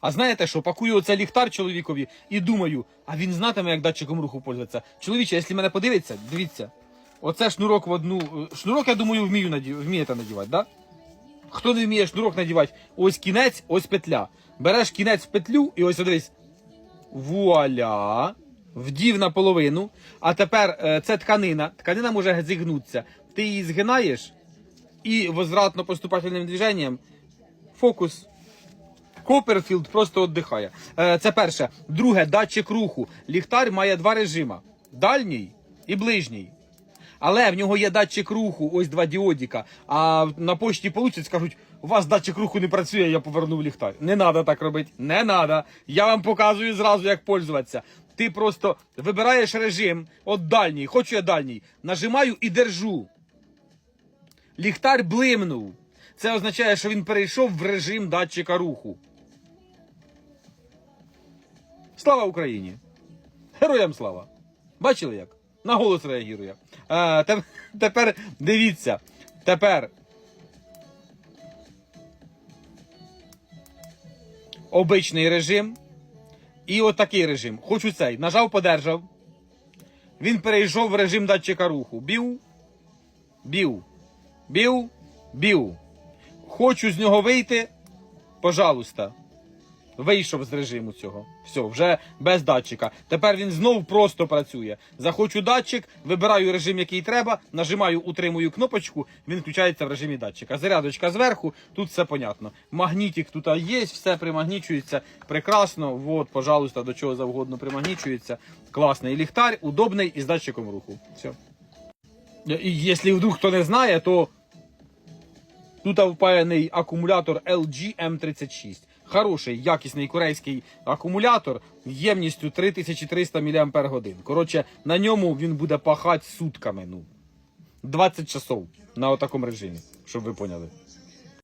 А знаєте що, пакую оце ліхтар чоловікові і думаю, а він знатиме, як датчиком руху пользуватися. Чоловіче, якщо мене подивиться, дивіться, оце шнурок в одну. е, Шнурок, я думаю, вмію наді... вмієте надівати, да? Хто не вміє шнурок надівати, ось кінець, ось петля. Береш кінець в петлю і ось дивись. Вуаля. Вдів наполовину. А тепер е, це тканина. Тканина може зігнутися. Ти її згинаєш і возвратно-поступательним движенням фокус. Коперфілд просто віддихає. Е, це перше. Друге, датчик руху. Ліхтар має два режими: дальній і ближній. Але в нього є датчик руху, ось два діодіка. А на пошті получать, скажуть, у вас датчик руху не працює, я повернув ліхтар. Не треба так робити. Не треба. Я вам показую зразу, як пользуватися. Ти просто вибираєш режим, от дальній, хочу я дальній. Нажимаю і держу. Ліхтар блимнув. Це означає, що він перейшов в режим датчика руху. Слава Україні! Героям слава! Бачили як? На голос реагує. А, те- тепер дивіться. Тепер. Обичний режим. І отакий режим. Хочу цей. Нажав, подержав. Він перейшов в режим датчика руху. Бів. Бів. Бів. Бів. Хочу з нього вийти. Пожалуйста. Вийшов з режиму цього. Все, вже без датчика. Тепер він знов просто працює. Захочу датчик, вибираю режим, який треба, нажимаю, утримую кнопочку, він включається в режимі датчика. Зарядочка зверху, тут все понятно. Магнітик тут є, все примагнічується прекрасно. Вот, пожалуйста, до чого завгодно примагнічується. Класний ліхтар, удобний і з датчиком руху. Все. І якщо вдруг хто не знає, то Тут впаяний акумулятор LG M36. Хороший, якісний корейський акумулятор ємністю 3300 мАч. Коротше, на ньому він буде пахати сутками. Ну, 20 часов на такому режимі, щоб ви поняли.